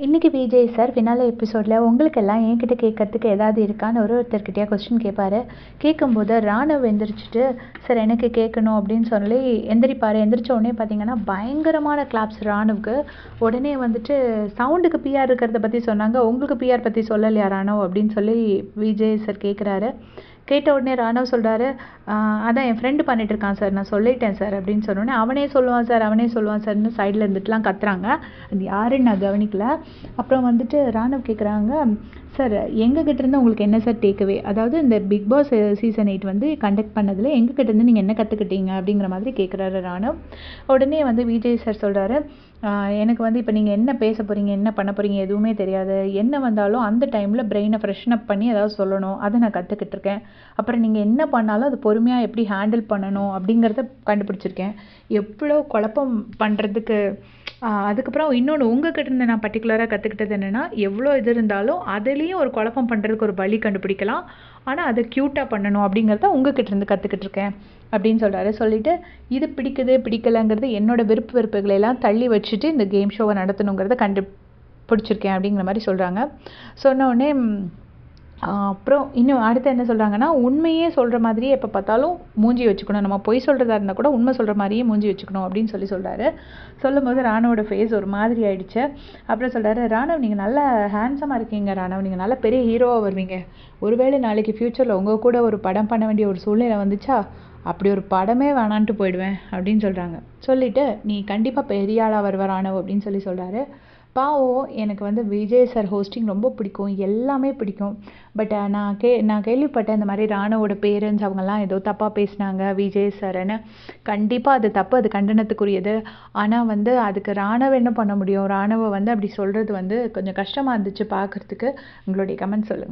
இன்றைக்கி Vijay sir finale எபிசோடில் உங்களுக்கெல்லாம் என்கிட்ட கேட்கறதுக்கு ஏதாவது இருக்கான்னு ஒரு ஒருத்தர்கிட்டயே கொஸ்டின் கேட்பார். கேட்கும்போது ராணவ் எந்திரிச்சிட்டு சார் எனக்கு கேட்கணும் அப்படின்னு சொல்லி எந்திரிப்பார். எந்திரிச்ச உடனே பார்த்தீங்கன்னா பயங்கரமான கிளாப்ஸ் ராணுவுக்கு. உடனே வந்துட்டு சவுண்டுக்கு பிஆர் இருக்கிறத பற்றி சொன்னாங்க. உங்களுக்கு பிஆர் பற்றி சொல்லலையா ராணவ்? அப்படின்னு சொல்லி விஜய் சார் கேட்குறாரு. கேட்ட உடனே ராணவ் சொல்கிறாரு அதான் என் ஃப்ரெண்டு பண்ணிட்டு இருக்கான் சார் நான் சொல்லிட்டேன் சார் அப்படின்னு சொன்னோடனே அவனே சொல்லுவான் சார் அவனே சொல்லுவான் சார்னு சைடில் இருந்துட்டுலாம் கத்துறாங்க. அது யாருன்னு நான் கவனிக்கல. அப்புறம் வந்துட்டு ராணவ் கேட்குறாங்க சார் எங்ககிட்ட இருந்து உங்களுக்கு என்ன சார் டேக்அவே அதாவது இந்த பிக் பாஸ் சீசன் எயிட் வந்து கண்டக்ட் பண்ணதில் எங்ககிட்ட இருந்து நீங்கள் என்ன கற்றுக்கிட்டீங்க அப்படிங்கிற மாதிரி கேட்குறாரு ராணவ். உடனே வந்து விஜய் சார் சொல்கிறாரு எனக்கு வந்து இப்போ நீங்கள் என்ன பேச போகிறீங்க என்ன பண்ண போகிறீங்க எதுவுமே தெரியாது. என்ன வந்தாலும் அந்த டைமில் பிரெயினை ஃப்ரெஷ்னப் பண்ணி ஏதாவது சொல்லணும். அதை நான் கற்றுக்கிட்டு இருக்கேன் அப்புறம் நீங்கள் என்ன பண்ணாலும் அது பொறுமையாக எப்படி ஹேண்டில் பண்ணணும் அப்படிங்கிறத கண்டுபிடிச்சிருக்கேன். எவ்வளோ குழப்பம் பண்ணுறதுக்கு அதுக்கப்புறம் இன்னொன்று உங்ககிட்ட இருந்து நான் பர்டிகுலராக கற்றுக்கிட்டது என்னென்னா எவ்வளோ இது இருந்தாலும் அதுலேயும் ஒரு குழப்பம் பண்ணுறதுக்கு ஒரு வழி கண்டுபிடிக்கலாம். ஆனால் அதை க்யூட்டாக பண்ணணும் அப்படிங்கிறத உங்ககிட்ட இருந்து கற்றுக்கிட்டு இருக்கேன் அப்படின்னு சொல்கிறாரு சொல்லிவிட்டு இது பிடிக்குது பிடிக்கலைங்கிறது என்னோட விருப்ப வெறுப்புகளை எல்லாம் தள்ளி வச்சுட்டு இந்த கேம் ஷோவை நடத்தணுங்கிறத கண்டு பிடிச்சிருக்கேன் அப்படிங்கிற மாதிரி சொல்கிறாங்க சொன்ன உடனே அப்புறம் இன்னும் அடுத்து என்ன சொல்கிறாங்கன்னா உண்மையே சொல்கிற மாதிரியே எப்போ பார்த்தாலும் மூஞ்சி வச்சுக்கணும். நம்ம பொய் சொல்கிறதா இருந்தால் கூட உண்மை சொல்கிற மாதிரியே மூஞ்சி வச்சுக்கணும் அப்படின்னு சொல்லி சொல்கிறாரு சொல்லும்போது ராணுவோட ஃபேஸ் ஒரு மாதிரி ஆயிடுச்சு. அப்புறம் சொல்கிறாரு ராணவ் நீங்கள் நல்லா ஹேண்ட்ஸமாக இருக்கீங்க ராணவ். நீங்கள் நல்ல பெரிய ஹீரோவாக வருவீங்க. ஒருவேளை நாளைக்கு ஃப்யூச்சரில் உங்கள் கூட ஒரு படம் பண்ண வேண்டிய ஒரு சூழ்நிலை வந்துச்சா அப்படி ஒரு படமே வேணான்ட்டு போயிடுவேன் அப்படின்னு சொல்கிறாங்க சொல்லிவிட்டு நீ கண்டிப்பாக பெரிய ஆளாக வருவ ராணவ் அப்படின்னு சொல்லி சொல்கிறாரு பாவம் எனக்கு வந்து விஜய் சார் ஹோஸ்டிங் ரொம்ப பிடிக்கும். எல்லாமே பிடிக்கும். பட் uh, நான் கே நான் கேள்விப்பட்டேன் இந்த மாதிரி ராணுவோட பேரண்ட்ஸ் அவங்கெல்லாம் ஏதோ தப்பாக பேசினாங்க விஜய் சார்னு கண்டிப்பாக அது தப்பு அது கண்டனத்துக்குரியது. ஆனால் வந்து அதுக்கு ராணுவ என்ன பண்ண முடியும்? ராணுவ வந்து அப்படி சொல்கிறது வந்து கொஞ்சம் கஷ்டமாக இருந்துச்சு பார்க்குறதுக்கு உங்களுடைய கமெண்ட் சொல்லுங்கள்